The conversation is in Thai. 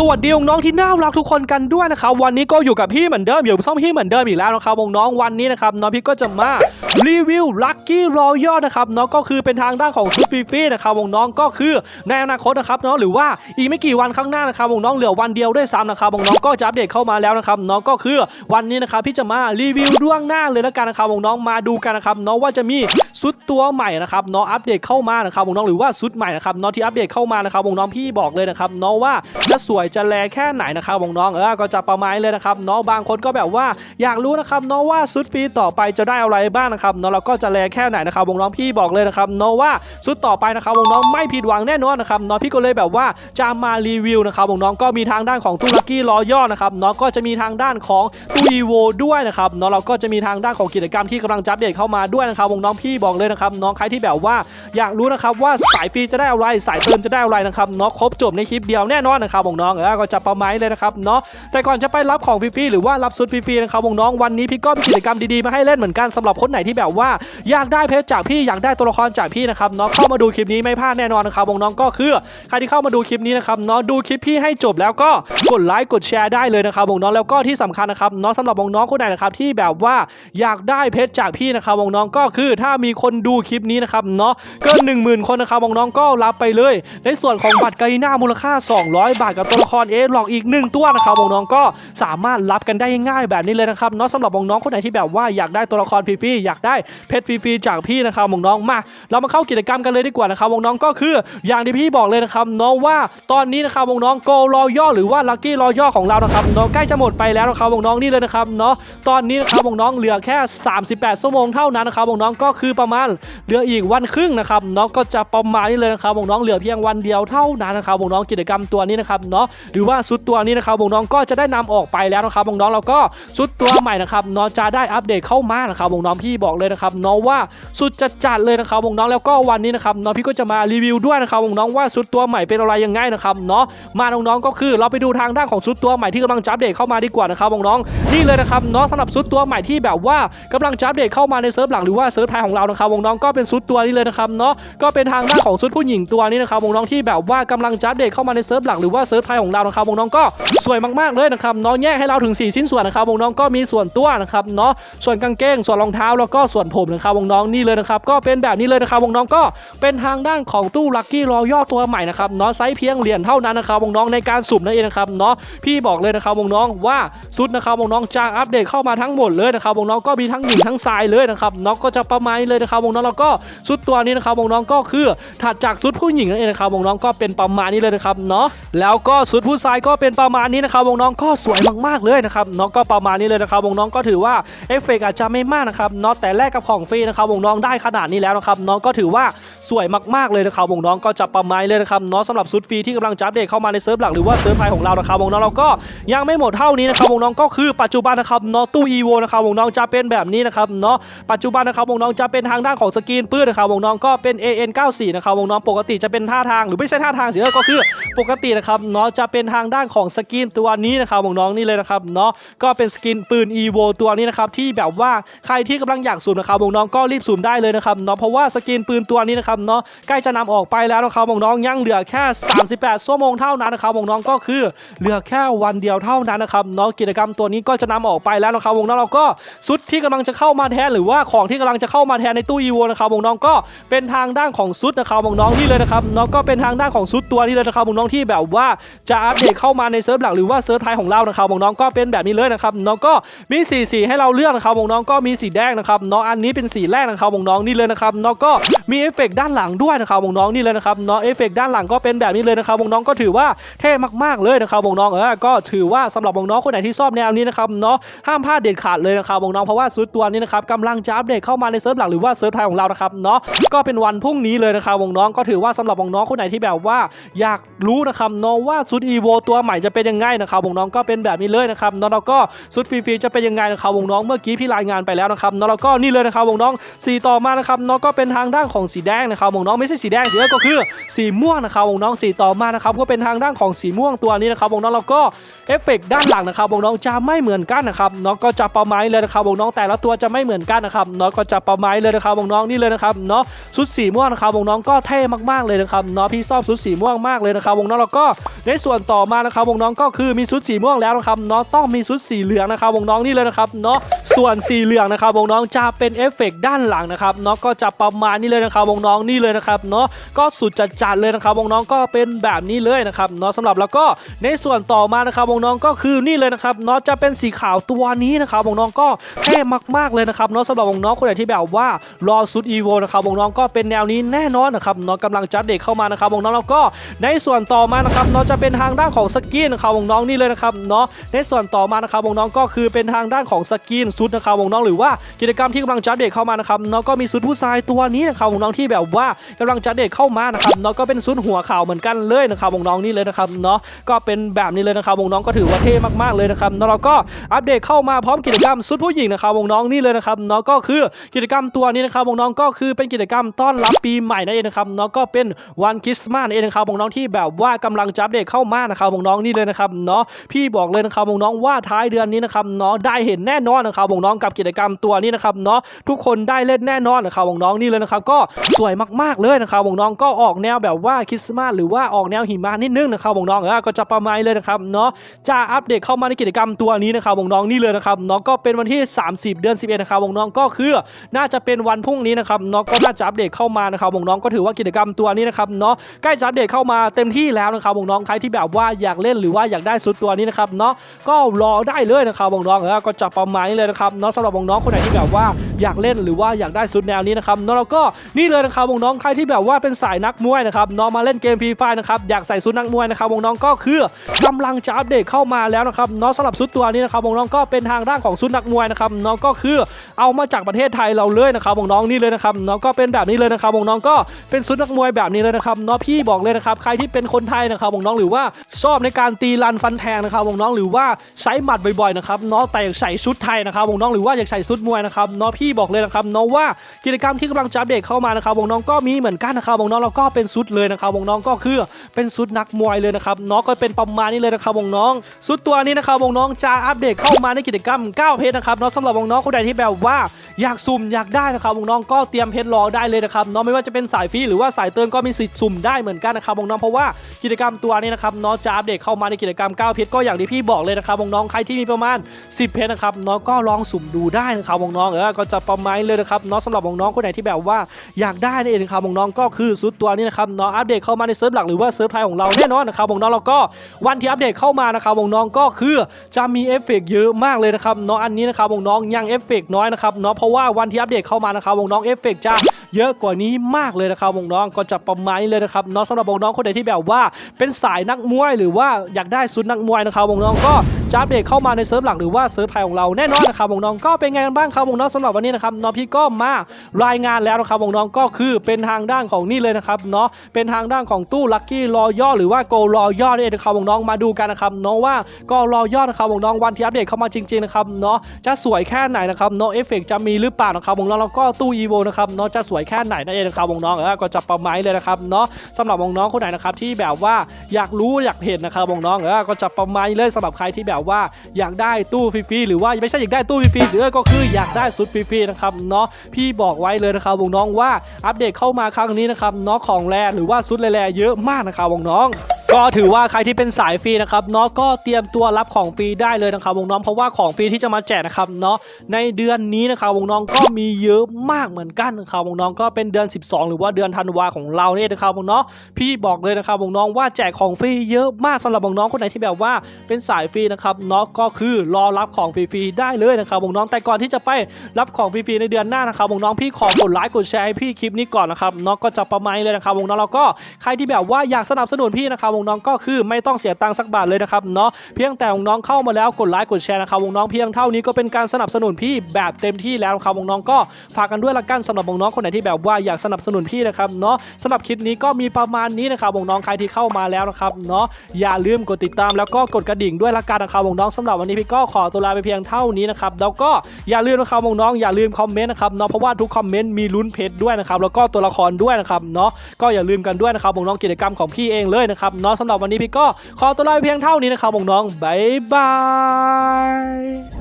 สวัสดีน้องที่น่ารักทุกคนกันด้วยนะครับวันนี้ก็อยู่กับพี่เหมือนเดิมอยู่ซ่อมพี่เหมือนเดิมอีกแล้วนะครับน้องวันนี้นะครับน้องพี่ก็จะมารีวิวลัคกี้รอยัลนะครับน้องก็คือเป็นทางด้านของชุดฟรีๆนะครับน้องก็คือในอนาคตนะครับน้องหรือว่าอีกไม่กี่วันข้างหน้านะครับน้องเหลือวันเดียวด้วยซ้ำนะครับน้องก็จะอัปเดตเข้ามาแล้วนะครับน้องก็คือวันนี้นะครับพี่จะมารีวิวล่วงหน้าเลยแล้วกันนะครับน้องมาดูกันนะครับน้องว่าจะมีชุดตัวใหม่นะครับน้องอัปเดตเข้ามานะครับน้องหรือว่าชุดใหม่นะครับน้องที่อัปเดตเข้ามานะครับน้องพี่บอกเลยนะครับน้องว่าจะสวยจะแลแค่ไหนนะครับน้องเออก็จะประมาณเลยนะครับน้องบางคนก็แบบว่าอยากรู้นะครับน้องว่าชุดฟรีต่อไปจะได้อะไรบ้างนะครับน้องเราก็จะแลแค่ไหนนะครับวงน้องพี่บอกเลยนะครับน้องว่าชุดต่อไปนะครับวงน้องไม่ผิดหวังแน่นอนนะครับน้องพี่ก็เลยแบบว่าจะมารีวิวนะครับวงน้องก็มีทางด้านของตู้ลัคกี้รอย่อนะครับน้องก็จะมีทางด้านของตู้อีโวด้วยนะครับน้องเราก็จะมีทางด้านของกิจกรรมที่กำลังจะอัปเดตเข้ามาด้วยนะครับวงน้องพี่บอกเลยนะครับน้องใครที่แบบว่าอยากรู้นะครับว่าสายฟรีจะได้อะไรสายเติมจะได้อะไรนะครับเนาะครบจบในคลิปเดียวแน่นอนนะครับน้องออก็จะประมาณเลยนะครับเนาะแต่ก่อนจะไปรับของฟรีๆหรือว่ารับซุดฟรีๆนะครับวงน้องวันนี้พี่ก็มีกิจกรรมดีๆมาให้เล่นเหมือนกันสำหรับคนไหนที่แบบว่าอยากได้เพชรจากพี่อยากได้ตัวละครจากพี่นะครับเนาะเข้ามาดูคลิปนี้ไม่พลาดแน่นอนนะครับวงน้องก็คือใครที่เข้ามาดูคลิปนี้นะครับเนาะดูคลิปพี่ให้จบแล้วก็กดไลค์กดแชร์ได้เลยนะครับวงน้องแล้วก็ที่สำคัญนะครับเนาะสำหรับวงน้องคนไหนนะครับที่แบบว่าอยากได้เพชรจากพี่นะครับวงน้องก็คือถ้ามีคนดูคลิปนี้นะครับเนาะเกิน 1 0,000 คนนะครับน้องก็รับไปเลย ในส่วนของบัตรไกน่ามูลค่า 200 บาทกับตัวละครเอหลอกอีก 1 ตัวนะครับน้องๆก็สามารถรับกันได้ง่ายแบบนี้เลยนะครับเนาะสำหรับน้องๆคนไหนที่แบบว่าอยากได้ตัวละครฟรีๆอยากได้เพชรฟรีๆจากพี่นะครับน้องๆมาเรามาเข้ากิจกรรมกันเลยดีกว่านะครับน้องๆก็คืออย่างที่พี่บอกเลยนะครับเนาะว่าตอนนี้นะครับน้องโกรอย่อหรือว่าลัคกี้รอย่อของเรานะครับน้องใกล้จะหมดไปแล้วนะครับน้องนี่เลยนะครับเนาะตอนนี้นะครับน้องเหลือแค่ 38 ชั่วโมงเท่านั้นนะครับน้องก็คือประมาณเหลืออีกวันครึ่งนะครับน้องก็จะประมาณนี้เลยนะครับน้องเหลือเพียงวันเดียวเท่านั้นนะครับน้องกิจกรรมตัวนี้นะครับเนาะหรือว่าชุดตัวนี้นะครับวงน้องก็จะได้นำออกไปแล้วนะครับวงน้องเราก็ชุดตัวใหม่นะครับน้องจะได้อัปเดตเข้ามานะครับวงน้องพี่บอกเลยนะครับน้องว่าสุดจะจัดเลยนะครับวงน้องแล้วก็วันนี้นะครับน้องพี่ก็จะมารีวิวด้วยนะครับวงน้องว่าชุดตัวใหม่เป็นอะไรยังไงนะครับเนาะมาน้องๆก็คือเราไปดูทางด้านของชุดตัวใหม่ที่กำลังจะอัปเดตเข้ามาดีกว่านะครับวงน้องนี่เลยนะครับเนาะสำหรับชุดตัวใหม่ที่แบบว่ากำลังจะอัปเดตเข้ามาในเซิร์ฟหลังหรือว่าเซิร์ฟไทยของเรานะครับน้องก็เป็นชุดตัวนี้เลยนะครับเนาะก็เป็นทางด้านของชุดผู้หญิงตัวนี้นะครับน้องที่แบบว่ากำลังจะอัปเดตเข้ามาในเซิร์ฟหลักหรือว่าเซิร์ฟไทยของเรานะครับน้องก็สวยมากๆเลยนะครับน้องแยกให้เราถึง 4 ชิ้นส่วนนะครับวงน้องก็มีส่วนตัวนะครับเนาะส่วนกางเกงส่วนรองเท้าแล้วก็ส่วนผมนะครับวงน้องนี่เลยนะครับก็เป็นแบบนี้เลยนะครับวงน้องก็เป็นทางด้านของตู้ลัคกี้รอย่อตัวใหม่นะครับเนาะไซส์เพียงเหรียญเท่านั้นนะครับวงน้องในการสุ่มนั่นเองนะครับเนาะพี่บอกเลยนะครับวงน้องว่าชุดนะครับวงน้องๆจะอัปเดตเข้ามาทั้งหมดเลยนะครับวงน้องก็มีทั้งหญิงทั้งชายเลยนะครับน้องก็จะประมาณเลยนะครับวงน้องแล้วก็ชุดตัวนี้นะครับวงน้องก็คือถัดจากชุดผู้หญิงนั่นเองนะครับน้องก็เป็นประมาณนี้เลยนะครับเนาะแล้วก็ชุดผู้ชายก็เป็นประมาณนี้นะครับวงน้องก็สวยมากๆเลยนะครับน้องก็ประมาณนี้เลยนะครับวงน้องก็ถือว่าเอฟเฟกต์อาจจะไม่มากนะครับเนาะแต่แลกกับของฟรีนะครับวงน้องได้ขนาดนี้แล้วนะครับน้องก็ถือว่าสวยมากๆเลยนะครับวงน้องก็จะประมาณนี้เลยนะครับเนาะสำหรับชุดฟรีที่กำลังจะอัปเดตเข้ามาในเซิร์ฟหลักหรือว่าเซิร์ฟไทยของเรานะครับวงน้องเราก็ยังไม่หมดเท่านี้นะครับวงน้องก็คือปัจจุบันนะครับเนาะตู้อีโวนะครับวงน้องจะเป็นแบบนี้นะครับเนาะปัจจุบันนะครับวงน้องจะเป็นทางด้านของสกีนปื้นนะครับน้องก็เป็น AN94 นะครับน้องปกติจะเป็นท่าทางหรือไม่ใช่ท่าทางสิก็คือปกตินะครับเนาะจะเป็นทางด้านของสกรีนตัวนี้นะครับน้องนี่เลยนะครับเนาะก็เป็นสกินปืน EVO ตัวนี้นะครับที่แบบว่าใครที่กำลังอยากสุ่มนะครับน้องก็รีบสุ่มได้เลยนะครับเนาะเพราะว่าสกินปืนตัวนี้นะครับเนาะใกล้จะนำออกไปแล้วนะครับน้องยังเหลือแค่ 38ชั่วโมงเท่านั้นนะครับน้องก็คือเหลือแค่วันเดียวเท่านั้นนะครับเนาะกิจกรรมตัวนี้ก็จะนำออกไปแล้วนะครับน้องเราก็ชุดที่กำลังจะเข้ามาแทนหรือว่าของที่กำลังจะเข้ามาแทนในตู้ EVO นะครับน้องก็เป็นทางด้านของชุดนะครับน้องนี่เลยนะครับเนาะก็เป็นทางด้านของชุดตัวนี้เลยนะครับน้องที่แบบว่าจะอัปเดตเข้ามาในเซิร์ฟหลักหรือว่าเซิร์ฟไทยของเรานะครับน้องก็เป็นแบบนี้เลยนะครับน้องก็มีสีสีให้เราเลือกนะครับน้องก็มีสีแดงนะครับน้องอันนี้เป็นสีแรกนะครับน้องนี่เลยนะครับน้องก็มีเอฟเฟกต์ด้านหลังด้วยนะครับน้องนี่เลยนะครับน้องเอฟเฟกต์ด้านหลังก็เป็นแบบนี้เลยนะครับน้องก็ถือว่าเท่มากๆเลยนะครับน้องเออก็ถือว่าสำหรับน้องคนไหนที่ชอบแนวนี้นะครับเนาะห้ามพลาดเด็ดขาดเลยนะครับน้องเพราะว่าซุดตัวนี้นะครับกำลังจะอัปเดตเข้ามาในเซิร์ฟหลักหรือว่าเซิร์ฟไทยของเรานะครับเนาะก็เป็นวันพรุ่งนี้เลยนะครับน้องก็ถือว่าสำหรับน้องคนไหนที่แบบว่า อยากรู้นะครับน้องว่าซุุดอีโวตัวใหม่จะเป็นยังไงนะครับวงน้องก็เป็นแบบนี้เลยนะครับน้องเราก็ชุดฟรีๆจะเป็นยังไงนะครับวงน้องเมื่อกี้พี่รายงานไปแล้วนะครับน้องเราก็นี่เลยนะครับวงน้องสีต่อมานะครับน้องก็เป็นทางด้านของสีแดงนะครับวงน้องไม่ใช่สีแดงสีแดงก็คือสีม่วงนะครับวงน้องสีต่อมานะครับก็เป็นทางด้านของสีม่วงตัวนี้นะครับวงน้องเราก็ เอฟเฟกต์ด้านหลังนะครับน้องจะไม่เหมือนกันนะครับเนาะก็จะประมาณนี้เลยนะครับน้องแต่ละตัวจะไม่เหมือนกันนะครับเนาะก็จะประมาณนี้เลยนะครับน้องนี่เลยนะครับเนาะชุดสีม่วงนะครับน้องก็เท่มากๆเลยนะครับเนาะพี่ชอบชุดสีม่วงมากเลยนะครับน้องแล้วก็ในส่วนต่อมานะครับน้องก็คือมีชุดสีม่วงแล้วนะครับเนาะต้องมีชุดสีเหลืองนะครับน้องนี่เลยนะครับเนาะส่วนสีเหลืองนะครับน้องจะเป็นเอฟเฟกต์ด้านหลังนะครับเนาะก็จะประมาณนี้เลยนะครับน้องนี่เลยนะครับเนาะก็สุดจัดๆเลยนะครับน้องๆก็เป็นแบบนี้เลยนะครับเนาะสำหรับแล้วก็ในส่วนต่อมานะครับน้องก็คือนี่เลยนะครับเนาะจะเป็นสีขาวตัวนี้นะครับน้องก็เท่มากๆเลยนะครับเนาะสำหรับองน้องคนไหนที่แบบว่ารอชุดอีโวนะครับน้องก็เป็นแนวนี้แน่นอนนะครับเนาะกำลังจัดเด็กเข้ามานะครับน้องแล้วก็ในส่วนต่อมานะครับเนาะจะเป็นทางด้านของสกินนะครับน้องนี่เลยนะครับเนาะในส่วนต่อมานะครับน้องก็คือเป็นทางด้านของสกินชุดนะครับน้องหรือว่ากิจกรรมที่กำลังจัดเด็กเข้ามานะครับเนาะก็มีชุดผู้ชายตัวนี้นะครับน้องที่แบบว่ากำลังจัดเด็กเข้ามานะครับเนาะก็เป็นชุดหัวขาวเหมือนกันเลยนะครับน้องๆนี่เลยนะครับเนาะก็เป็นแบบนี้เลยนะครับน้องก็ถือว่าเท่มากๆเลยนะครับแล้วเราก็อัปเดตเข้ามาพร้อมกิจกรรมชุดผู้หญิงนะครับวงน้องนี่เลยนะครับเนาะก็คือกิจกรรมตัวนี้นะครับวงน้องก็คือเป็นกิจกรรมต้อนรับปีใหม่นั่นเองนะครับเนาะก็เป็นวันคริสต์มาสนั่นเองนะครับวงน้องที่แบบว่ากำลังจะอัปเดตเข้ามานะครับวงน้องนี่เลยนะครับเนาะพี่บอกเลยนะครับวงน้องว่าท้ายเดือนนี้นะครับเนาะได้เห็นแน่นอนนะครับวงน้องกับกิจกรรมตัวนี้นะครับเนาะทุกคนได้เล่นแน่นอนนะครับวงน้องนี่เลยนะครับก็สวยมากๆเลยนะครับวงน้องก็ออกแนวแบบว่าคริสต์มาสหรือว่าออกแนวหิมะนิดนึงนะครับน้องเออก็จะประมาณเลยนะครับเนาะจะอัปเดตเข้ามาในกิจกรรมตัวนี้นะครับน้องนี่เลยนะครับเนาะก็เป็นวันที่ 30 เดือน 11นะครับน้องก็คือน่าจะเป็นวันพรุ่งนี้นะครับเนาะก็น่าจะอัปเดตเข้ามานะครับน้องก็ถือว่ากิจกรรมตัวนี้นะครับเนาะใกล้จะอัปเดตเข้ามาเต็มที่แล้วนะครับน้องใครที่แบบว่าอยากเล่นหรือว่าอยากได้สุดตัวนี้นะครับเนาะก็รอได้เลยนะครับน้องเออก็จะประมาณนี้เลยนะครับเนาะสำหรับน้องคนไหนที่แบบว่า อยากเล่นหรือว่าอยากได้สุดแนวนี้นะครับเนาะแล้วก็นี่เลยนะครับวงน้องใครที่แบบว่าเป็นสายนักมวยนะครับเนาะมาเล่นเกมฟรีไฟนะครับอยากใส่สุดนักมวยนะครับวงน้องก็คือกำลังจะอัปเดตเข้ามาแล้วนะครับเนาะสำหรับสุดตัวนี้นะครับวงน้องก็เป็นทางด้านของสุดนักมวยนะครับเนาะก็คือเอามาจากประเทศไทยเราเลยนะครับวงน้องนี่เลยนะครับเนาะก็เป็นแบบนี้เลยนะครับวงน้องก็เป็นสุดนักมวยแบบนี้เลยนะครับเนาะพี่บอกเลยนะครับใครที่เป็นคนไทยนะครับวงน้องหรือว่าชอบในการตีรันฟันแทงนะครับวงน้องหรือว่าใช้หมัดบ่อยๆนะครับเนาะแต่อยากใส่ชุดไทยนะครับน้องหรือว่าอยากใส่ชุดมวยนะครับเนาะพี่บอกเลยนะครับเนาะว่ากิจกรรมที่กำลังจะอัปเดตเข้ามานะครับวงน้องก็มีเหมือนกันนะครับวงน้องๆแล้วก็เป็นชุดเลยนะครับวงน้องก็คือเป็นชุดนักมวยเลยนะครับเนาะก็เป็นประมาณนี้เลยนะครับวงน้องๆชุดตัวนี้นะครับวงน้องจะอัปเดตเข้ามาในกิจกรรม9เพจนะครับเนาะสำหรับวงน้องคนใดที่แบบว่าอยากสุ่มอยากได้นะครับวงน้องก็เตรียมเพชรรอได้เลยนะครับเนาะไม่ว่าจะเป็นสายฟรีหรือว่าสายเติมก็มีสิทธิ์สุ่มได้เหมือนกันนะครับวงน้องเพราะว่ากิจกรรมตัวนี้นะครับเนาะจะอัปเดตเข้ามาในกิจกรรม9เพชรก็อย่างที่พี่บอกเลยนะครับน้องใครที่มีประมาณ 10 เพชรนะครับเนาะก็ลองสุ่มดูได้นะครับน้องเออก็จะประมาณเลยนะครับเนาะสำหรับน้องๆคนไหนที่แบบว่าอยากได้นั่เองนะครับน้องๆก็คือซุดตัวนี้นะครับเนาะอัปเดตเข้ามาในเซิร์ฟหลักหรือว่าเซิร์ฟไทยของเราแน่นอนนะครับน้องๆแล้วก็วันที่อัปเดตเข้ามานะครับน้องๆก็คือจะมีเอฟเฟกต์เยอะมากเลยนะครับเนาะอันนี้นะครับน้องๆยังเอฟเฟกต์น้อยนะครับเนาะเพราะว่าวันที่อัปเดตเข้ามานะครับน้องๆเอฟเฟกต์จะเยอะกว่านี้มากเลยนะครับน้องก็จะประมาณนี้เลยนะครับเนาะสำหรับน้องคนไหนที่แบบว่าเป็นสายนักมวยหรือว่าอยากได้ซุดนักมวยนะครับน้องก็จะอัปเดตเข้ามาในเซิร์ฟหลักหรือว่าเซิร์ฟไทยของเราแน่นอนนะครับน้องก็เป็นไงกันบ้างครับน้องสำหรับวันนี้นะครับน้องพี่ก็มารายงานแล้วนะครับน้องก็คือเป็นทางด้านของนี่เลยนะครับเนาะเป็นทางด้านของตู้ลัคกี้รอย่อหรือว่าโกรอย่อนี่เองนะครับน้องมาดูกันนะครับเนาะว่าก็รอย่อนะครับน้องวันที่อัปเดตเข้ามาจริงๆนะครับเนาะจะสวยแค่ไหนนะครับเนาะเอฟเฟกจะมีหรือเปล่านะครับน้องแล้วก็ตู้อีโวนะครับเนาะจะสวยแค่ไหนนั่นเองนะครับน้องๆเออก็จะประมาณเลยนะครับเนาะสำหรับน้องคนไหนนะครับที่แบบว่าอยากรู้อยากเห็นนะครับน้องก็จะประมาณเลยสำหรับใครที่แบบว่าอยากได้ตู้ฟรีๆหรือว่าไม่ใช่อยากได้ตู้ฟรีๆหรือก็คืออยากได้สุดฟรีๆนะครับเนาะพี่บอกไว้เลยนะครับวงน้องว่าอัปเดตเข้ามาครั้งนี้นะครับเนาะของแรหรือว่าสุดแรๆเยอะมากนะครับวงน้อง ก็ถือว่าใครที่เป็นสายฟรีนะครับเนาะก็เตรียมตัวรับของฟรีได้เลยนะครับวงน้องเพราะว่าของฟรีที่จะมาแจกนะครับเนาะในเดือนนี้นะครับวงน้องก็มีเยอะมากเหมือนกันนะครับวงน้องก็เป็นเดือน 12 หรือว่าเดือนธันวาของเราเนี่ยนะครับวงน้องพี่บอกเลยนะครับวงน้องว่าแจกของฟรีเยอะมากสำหรับวงน้องคนไหนที่แบบว่าเป็นสายฟรีนะครับเนาะก็คือรอรับของฟรีๆได้เลยนะครับวงน้องแต่ก่อนที่จะไปรับของฟรีๆในเดือนหน้านะครับวงน้องพี่ขอกดไลค์กดแชร์ให้พี่คลิปนี้ก่อนนะครับเนาะก็จะประมาณเลยนะครับวงน้องแล้วก็ใครที่แบบว่าอยากสนับสนุนพี่นะครับวงน้องก็คือไม่ต้องเสียตังค์สักบาทเลยนะครับเนาะเพียงแต่วงน้องเข้ามาแล้วกดไลค์กดแชร์นะครับวงน้องเพียงเท่านี้ก็เป็นการสนับสนุนพี่แบบเต็มที่แล้วนะครับวงน้องก็ฝากกันด้วยละกันสำหรับวงน้องคนไหนที่แบบว่าอยากสนับสนุนพี่นะครับเนาะสำหรับคลิปนี้ก็มีประมาณนี้นะครับวงน้องใครที่เข้ามาแล้วนะครับเนาะอย่าลืมกดติดตามแล้วก็กดกระดิ่งด้วยละกันนะครับวงน้องสำหรับวันนี้พี่ก็ขอตัวลาไปเพียงเท่านี้นะครับแล้วก็อย่าลืมนะครับวงน้องอย่าลืมคอมเมนต์นะครับเนาะเพราะว่าทุกคอมเมนต์มีลุ้นเพชรด้วยนะครับแล้วก็ตัวละครด้วยนะครับเนาะก็อย่าลืมกันด้วยนะครับวงน้องกิจกรรมของพี่เองเลยนะครับเนาะสำหรับวันนี้พี่ก็ขอตัวลาไปเพียงเท่านี้นะครับน้องๆบ๊ายบาย